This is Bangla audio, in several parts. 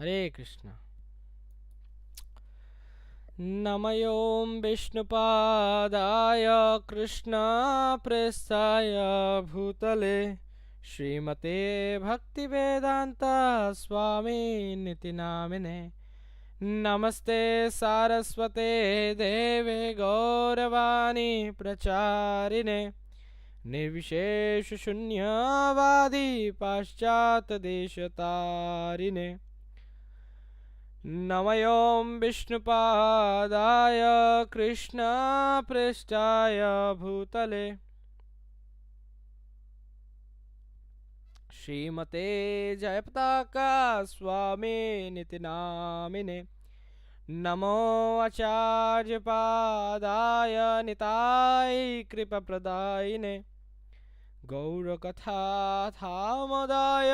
हरे कृष्णा। नमयों विष्णुपादाय कृष्णाप्रेस्ताय भूतले। श्रीमते भक्तिवेदान्ता स्वामी निति नामिने नमस्ते सारस्वते देवे गौरवाणी प्रचारिणे। निर्विशेषशून्यवादी पाश्चात्यदेशतारिणे नमयों विष्णुपादाय कृष्णपृष्ठाय भूतले। श्रीमते जयपताका स्वामी निति नामिने नमो आचार्यपादाय निताय कृपप्रदायिने। गौरकथाथामोदाय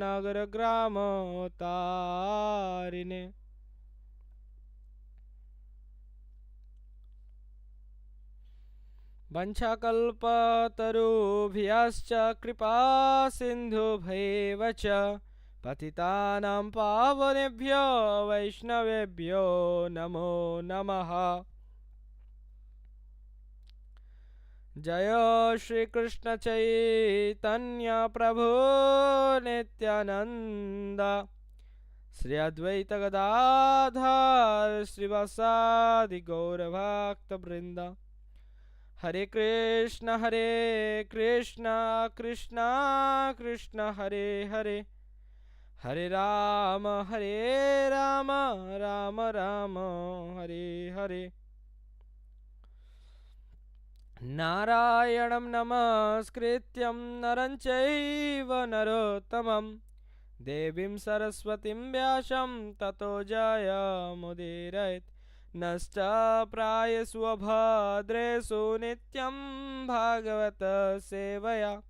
नगरग्रामतारिणे वञ्छाकल्पतरुभ्यश्च कृपा सिन्धुभैव च पतितानां पावनेभ्यो वैष्णवेभ्यो नमो नमः जय श्रीकृष्ण चैतन्य प्रभु नित्यानन्द। श्री अद्वैत गदाधर श्रीवासादि गौरभक्तवृन्द हरे कृष्ण हरे कृष्ण कृष्ण कृष्ण हरे हरे। हरे राम हरे राम राम राम हरे हरे नारायणं नमस्कृत्यं नरं चैव नरोत्तमं। देवीं सरस्वतीं व्यासं ततो जयमुदीरयत्। नष्टप्रायस्वभद्रेषु नित्यं भागवत सेवया।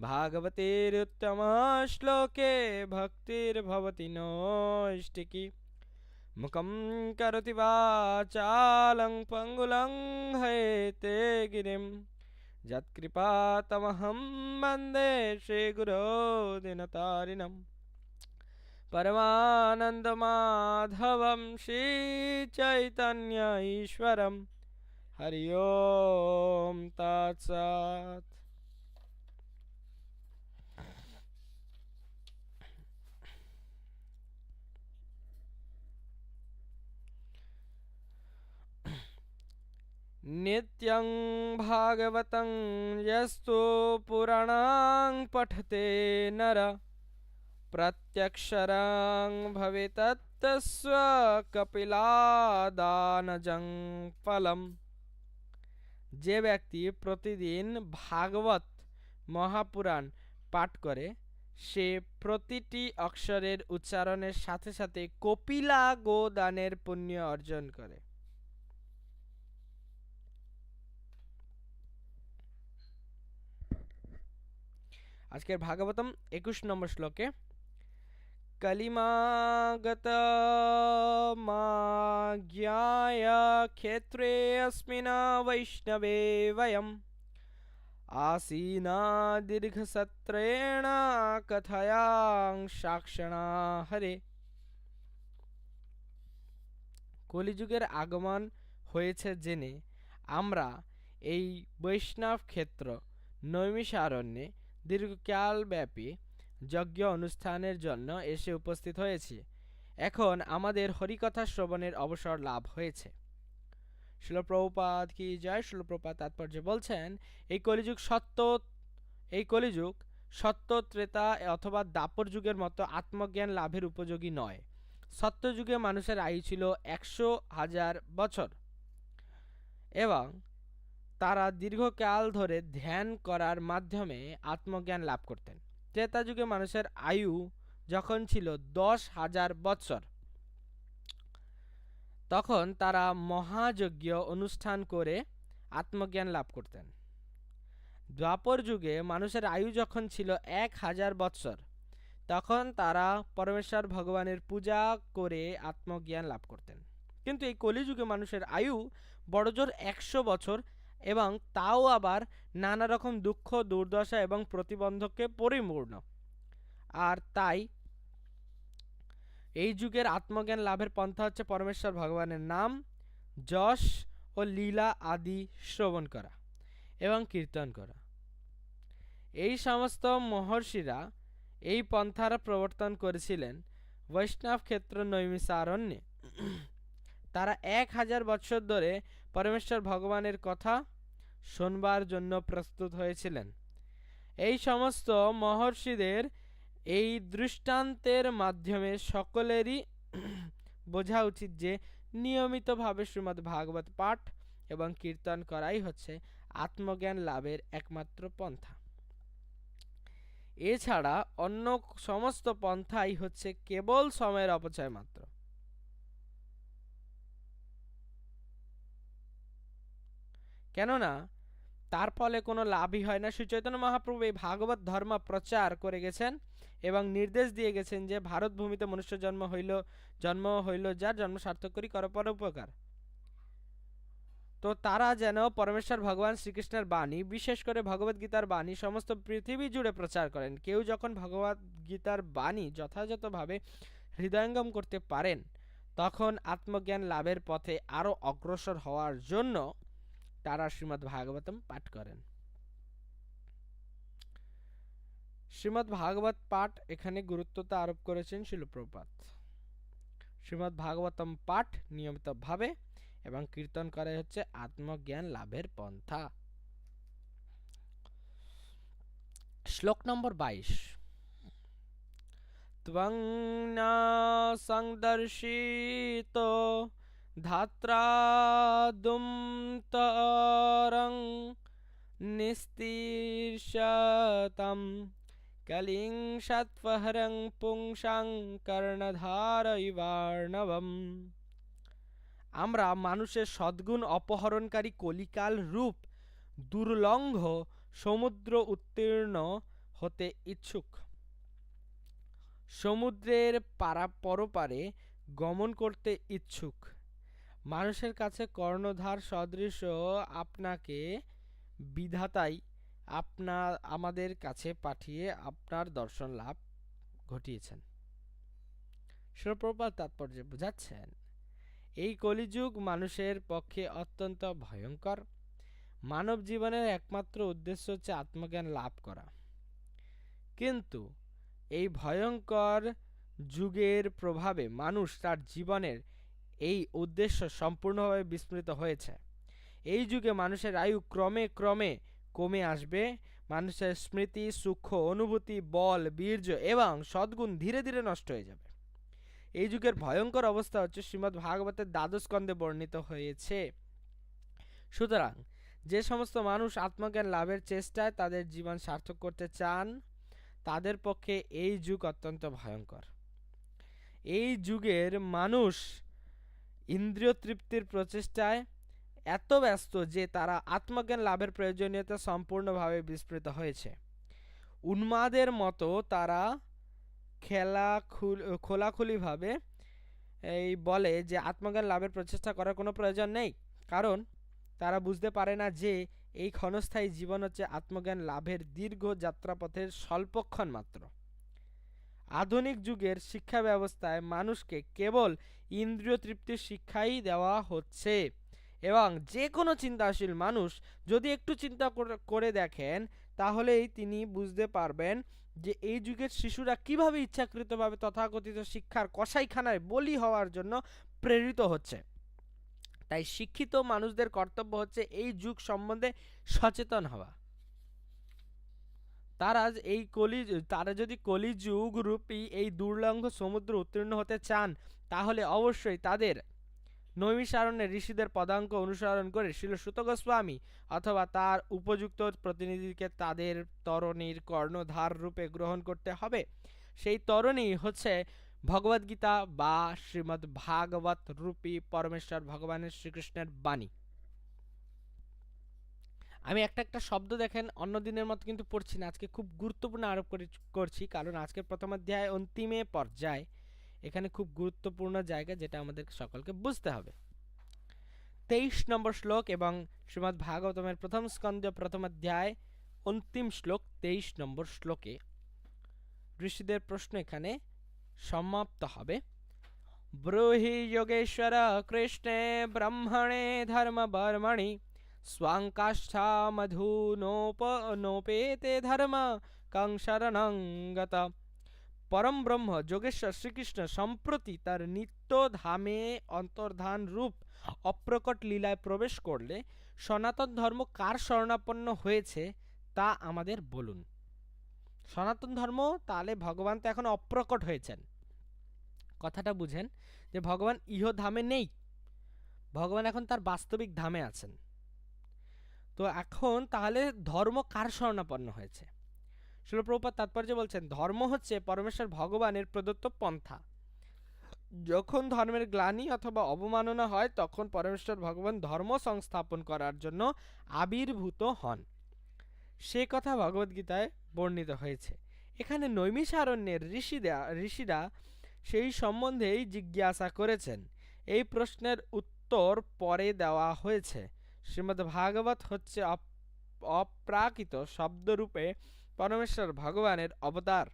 भागवतेरुत्तमश्लोके भक्तिर्भवति नोष्टिकी मुखं करोति वाचालं पङ्गुलं हयते गिरिं। यत्कृपातमहं वंदे श्रीगुरो दिनतारिणम्। परमानन्दमाधवं श्रीचैतन्य ईश्वरं हरि ओं तत्सत् नित्यं भागवतं यस्तु पुराणां पठते नर प्रत्यक्षरां भवेतत्तस्व কপিলাদানজং ফলম যে ব্যক্তি প্রতিদিন ভাগবত মহাপুরাণ পাঠ করে সে প্রতিটি অক্ষরের উচ্চারণের সাথে সাথে কপিলা গোদানের পুণ্য অর্জন করে আজকের ভাগবতম একুশ নম্বর শ্লোকে कलिमागतमाज्ञाय क्षेत्रे अस्मिन् वैष्णवे वयम् आसीना दीर्घसत्रेण कथयां সাক্ষণা হরে কলিযুগের আগমন হয়েছে জেনে আমরা এই বৈষ্ণব ক্ষেত্র নৈমিষারণ্যে দীর্ঘকালব্যাপী যজ্ঞ অনুষ্ঠানের জন্য এসে উপস্থিত হয়েছি। এখন আমাদের হরিকথা শ্রবণের অবসর লাভ হয়েছে। শিলপ্রপাত কি জয়? শিলপ্রপাত তাৎপর্য বলছেন, এই কলিযুগ সত্য, এই কলিযুগ সত্য ত্রেতা অথবা দাপর যুগের মতো আত্মজ্ঞান লাভের উপযোগী নয়। সত্যযুগে মানুষের আয়ু ছিল একশো হাজার বছর। এবং তারা দীর্ঘকাল ধরে ধ্যান করার মাধ্যমে আত্মজ্ঞান লাভ করতেন। ত্রেতা যুগে মানুষের আয়ু যখন ছিল দশ হাজার বৎসর, তখন তারা মহাযজ্ঞ অনুষ্ঠান করে আত্মজ্ঞান লাভ করতেন। দ্বাপর যুগে মানুষের আয়ু যখন ছিল এক হাজার বৎসর, তখন তারা পরমেশ্বর ভগবানের পূজা করে আত্মজ্ঞান লাভ করতেন। কিন্তু এই কলিযুগে মানুষের আয়ু বড়জোর একশো বছর এবং তাও আবার নানা রকম দুঃখ, দুর্দশা এবং প্রতিবন্ধককে পরিপূর্ণ। আর তাই এই যুগের আত্মজ্ঞান লাভের পন্থা হচ্ছে পরমেশ্বর ভগবানের নাম, যশ ও লীলা আদি শ্রবণ করা এবং কীর্তন করা। এই সমস্ত মহর্ষিরা এই পন্থার প্রবর্তন করেছিলেন বৈষ্ণব ক্ষেত্র নৈমিষারণ্যে। তারা এক হাজার বছর ধরে পরমেশ্বর ভগবানের কথা শোনবার জন্য প্রস্তুত হয়েছিলেন। এই সমস্ত মহর্ষিদের এই দৃষ্টান্তের মাধ্যমে সকলেরই বোঝা উচিত যে নিয়মিতভাবে শ্রীমদ্ ভাগবত পাঠ এবং কীর্তন করাই হচ্ছে আত্মজ্ঞান লাভের একমাত্র পন্থা। এছাড়া অন্য সমস্ত পন্থাই হচ্ছে কেবল সময়ের অপচয় মাত্র। কেননা তার ফলে কোনো লাভই হয় না। শ্রী চৈতন্য মহাপ্রভু এই ভাগবত ধর্ম প্রচার করে গেছেন এবং নির্দেশ দিয়ে গেছেন যে ভারত ভূমিতে মনুষ্য জন্ম হইল জন্ম হইল, যার জন্ম সার্থক করি করপর উপকার। তো তারা যেন পরমেশ্বর ভগবান শ্রীকৃষ্ণের বাণী, বিশেষ করে ভগবত গীতার বাণী, সমস্ত পৃথিবী জুড়ে প্রচার করেন। কেউ যখন ভগবত গীতার বাণী যথাযথভাবে হৃদয়ঙ্গম করতে পারেন, তখন আত্মজ্ঞান লাভের পথে আরও অগ্রসর হওয়ার জন্য তারা শ্রীমদ্ ভাগবতম পাঠ করেন। শ্রীমদ্ ভাগবত পাঠ এখানে গুরুত্বতা আরোপ করেছেন শিলপ্রপাত। শ্রীমদ্ ভাগবতম পাঠ নিয়মিতভাবে এবং কীর্তন করা হচ্ছে আত্মজ্ঞান লাভের পন্থা। শ্লোক নম্বর বাইশ। ত্বং না সংদর্শিত ধাত্রাদুম তরং নিস্তীর্ষতম কলিং সৎপহরং পুংসাং কর্ণধার ইবার্ণবম আমরা মানুষের সদ্গুণ অপহরণকারী কলিকাল রূপ দুর্লঙ্ঘ সমুদ্র উত্তীর্ণ হতে ইচ্ছুক। সমুদ্রের পারা পরপারে গমন করতে ইচ্ছুক। মানুষের কাছে কর্ণধার সদৃশ আপনাকে বিধাতাই আপনার আমাদের কাছে পাঠিয়ে আপনার দর্শন লাভ ঘটিয়েছেন। শিরপ্রপাত তাৎপর্য বুঝাচ্ছেন, এই কলিযুগ মানুষের পক্ষে অত্যন্ত ভয়ঙ্কর। মানব জীবনের একমাত্র উদ্দেশ্য হচ্ছে আত্মজ্ঞান লাভ করা। কিন্তু এই ভয়ঙ্কর যুগের প্রভাবে মানুষ তার জীবনের এই উদ্দেশ্য সম্পূর্ণভাবে বিস্মৃত হয়েছে। এই যুগে মানুষের আয়ু ক্রমে ক্রমে কমে আসবে। মানুষের স্মৃতি সূক্ষ্ম অনুভূতি, বল, বীর্য এবং সদ্গুণ ধীরে ধীরে নষ্ট হয়ে যাবে। এই যুগের ভয়ঙ্কর অবস্থা হচ্ছে শ্রীমদ্ ভাগবতের দ্বাদশ স্কন্ধে বর্ণিত হয়েছে। সুতরাং যে সমস্ত মানুষ আত্মজ্ঞান লাভের চেষ্টায় তাদের জীবন সার্থক করতে চান, তাদের পক্ষে এই যুগ অত্যন্ত ভয়ঙ্কর। এই যুগের মানুষ ইন্দ্রিয় তৃপ্তির প্রচেষ্টায় এত ব্যস্ত যে তারা আত্মজ্ঞান লাভের প্রয়োজনীয়তা সম্পূর্ণভাবে বিস্মৃত হয়েছে। উন্মাদের মতো তারা খেলা, খোলাখুলিভাবে এই বলে যে আত্মজ্ঞান লাভের প্রচেষ্টা করার কোনো প্রয়োজন নেই। কারণ তারা বুঝতে পারে না যে এই ক্ষণস্থায়ী জীবন হচ্ছে আত্মজ্ঞান লাভের দীর্ঘ যাত্রাপথের স্বল্পক্ষণ মাত্র। আধুনিক যুগের শিক্ষা ব্যবস্থায় মানুষকে কেবল ইন্দ্রিয় তৃপ্তির শিক্ষাই দেওয়া হচ্ছে। এবং যে কোনো চিন্তাশীল মানুষ যদি একটু চিন্তা করে দেখেন, তাহলেই তিনি বুঝতে পারবেন যে এই যুগের শিশুরা কীভাবে ইচ্ছাকৃতভাবে তথাকথিত শিক্ষার কসাইখানায় বলি হওয়ার জন্য প্রেরিত হচ্ছে। তাই শিক্ষিত মানুষদের কর্তব্য হচ্ছে এই যুগ সম্বন্ধে সচেতন হওয়া। তারা এই কলি, তারা যদি কলিযুগ রূপী এই দুর্লঙ্ঘ সমুদ্র উত্তীর্ণ হতে চান, তাহলে অবশ্যই তাদের নৈমিষারণ্যে ঋষিদের পদাঙ্ক অনুসরণ করে শিল গোস্বামী অথবা তার উপযুক্ত প্রতিনিধিকে তাদের তরণীর কর্ণধার রূপে গ্রহণ করতে হবে। সেই তরণী হচ্ছে ভগবদ্গীতা বা শ্রীমদ্ ভাগবত রূপী পরমেশ্বর ভগবানের শ্রীকৃষ্ণের বাণী। আমি একটা একটা শব্দ দেখেন, অন্য দিনের মতো কিন্তু পড়ছি না। আজকে খুব গুরুত্বপূর্ণ আরোপ করছি। কারণ আজকের প্রথম অধ্যায় অন্তিমে পর্যায়। এখানে খুব গুরুত্বপূর্ণ জায়গা যেটা আমাদের সকলকে বুঝতে হবে। তেইশ নম্বর শ্লোক এবং শ্রীমৎ ভাগবতমের প্রথম স্কন্ধ প্রথম অধ্যায়, অন্তিম শ্লোক, তেইশ নম্বর শ্লোকে। ঋষিদের প্রশ্ন এখানে সমাপ্ত হবে। ব্রূহি যোগেশ্বর কৃষ্ণে ব্রহ্মণে ধর্মবর্মণি স্বাঙ্কাষ্ঠা মধুনোপ নোপেতে ধর্ম কং শরণং গত পরম ব্রহ্ম যোগেশ্বর শ্রীকৃষ্ণ সম্প্রতি তার নিত্য ধামে অন্তর্ধান রূপ অপ্রকট লীলায় প্রবেশ করলে সনাতন ধর্ম কার শরণাপন্ন হয়েছে তা আমাদের বলুন সনাতন ধর্ম তাহলে ভগবান তো এখন অপ্রকট হয়েছেন কথাটা বুঝেন যে ভগবান ইহ ধামে নেই ভগবান এখন তার বাস্তবিক ধামে আছেন তো এখন তাহলে ধর্ম কার শরণাপন্ন হয়েছে? শিলপ্রভুপাত তাৎপর্য বলছেন, ধর্ম হচ্ছে পরমেশ্বর ভগবানের প্রদত্ত পন্থা। যখন ধর্মের গ্লানি অথবা অবমাননা হয়, তখন পরমেশ্বর ভগবান ধর্ম সংস্থাপন করার জন্য আবির্ভূত হন। সে কথা ভগবদ্গীতায় বর্ণিত হয়েছে। এখানে নৈমিষারণ্যের ঋষিরা ঋষিরা সেই সম্বন্ধেই জিজ্ঞাসা করেছেন। এই প্রশ্নের উত্তর পরে দেওয়া হয়েছে। শ্রীমদ্ ভাগবত হচ্ছে অপ্রাকৃত শব্দরূপে পরমেশ্বর ভগবানের অবতার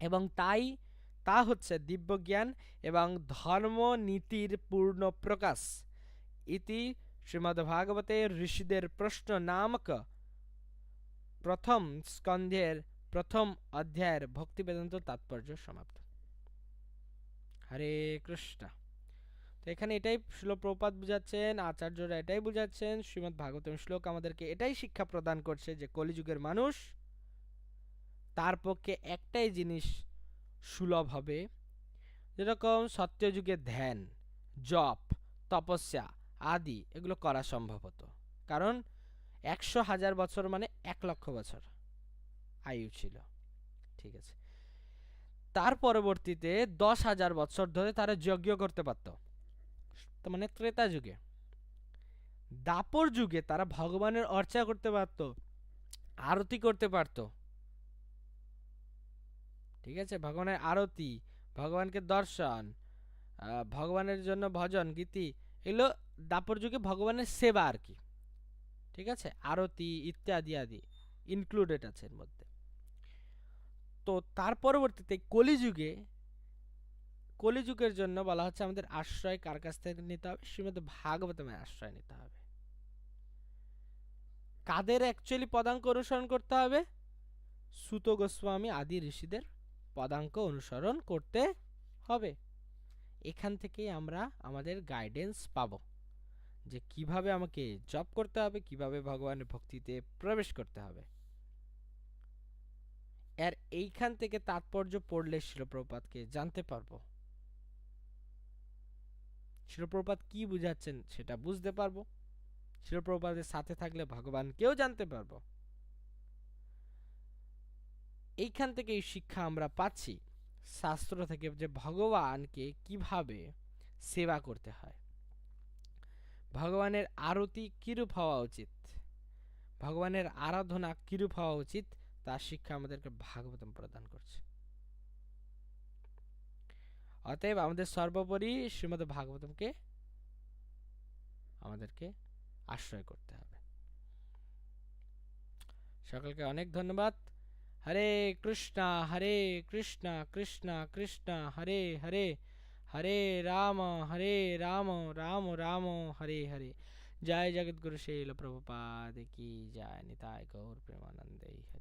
এবং তাই তা হচ্ছে দিব্যজ্ঞান এবং ধর্মনীতির পূর্ণ প্রকাশ। ইতি শ্রীমদ্ভাগবতে ঋষিদের প্রশ্ন নামক প্রথম স্কন্ধের প্রথম অধ্যায়ের ভক্তিবেদান্ত তাৎপর্য সমাপ্ত। হরে কৃষ্ণ। তো এখানে এটাই শ্লোক প্রপাত বুঝাচ্ছেন, আচার্যরা এটাই বুঝাচ্ছেন, শ্রীমদ্ ভাগবতম শ্লোক আমাদেরকে এটাই শিক্ষা প্রদান করছে যে কলিযুগের মানুষ তার পক্ষে একটাই জিনিস সুলভ হবে, যেরকম সত্যযুগের ধ্যান, জপ, তপস্যা আদি এগুলো করা সম্ভব হতো। কারণ একশো হাজার বছর মানে এক লক্ষ বছর আয়ু ছিল। ঠিক আছে। তার পরবর্তীতে দশ হাজার বছর ধরে তারা যজ্ঞ করতে পারত। মানে ত্রেতা যুগে। দাপর যুগে তারা ভগবানের অর্চা করতে পারত, আরতি করতে পারত। ঠিক আছে? ভগবানের আরতি, ভগবানকে দর্শন ভগবানের জন্য ভজন, গীতি, এগুলো দাপর যুগে ভগবানের সেবা আর কি। ঠিক আছে? আরতি ইত্যাদি আদি ইনক্লুডেড আছে এর মধ্যে। তো তার পরবর্তীতে কলিযুগে কলিযুগের জন্য বলা হচ্ছে আমাদের আশ্রয় কার কাছ থেকে নিতে হবে? শ্রীমদ ভাগবতমের আশ্রয় নিতে হবে। কাদের অ্যাকচুয়ালি পদাঙ্ক অনুসরণ করতে হবে? সুত গোস্বামী আদি ঋষিদের পদাঙ্ক অনুসরণ করতে হবে। এখান থেকেই আমরা আমাদের গাইডেন্স পাব যে কীভাবে আমাকে জব করতে হবে, কীভাবে ভগবানের ভক্তিতে প্রবেশ করতে হবে। এর এইখান থেকে তাৎপর্য পড়লে শিলপ্রপাতকে জানতে পারব। শিলপ্রপাত কি বুঝাচ্ছেন সেটা বুঝতে পারব। শিলপ্রপাতের সাথে থাকলে ভগবানকেও জানতে পারব। এইখান থেকে এই শিক্ষা আমরা পাচ্ছি, শাস্ত্র থেকে যে ভগবানকে কীভাবে সেবা করতে হয়। ভগবানের আরতি কিরূপ হওয়া উচিত? ভগবানের আরাধনা কিরূপ হওয়া উচিত? তার শিক্ষা আমাদেরকে ভাগবতম প্রদান করছে। অতএব আমাদের সর্বোপরি শ্রীমদ ভাগবতমকে আমাদেরকে আশ্রয় করতে হবে। সকলকে অনেক ধন্যবাদ। হরে কৃষ্ণ হরে কৃষ্ণ কৃষ্ণ কৃষ্ণ, হরে হরে হরে রাম হরে রাম রাম রাম, হরে হরে। জয় জগৎগুরু শৈল প্রভুপাদ কি জয়। নিতায় গৌর প্রেমানন্দে হরে।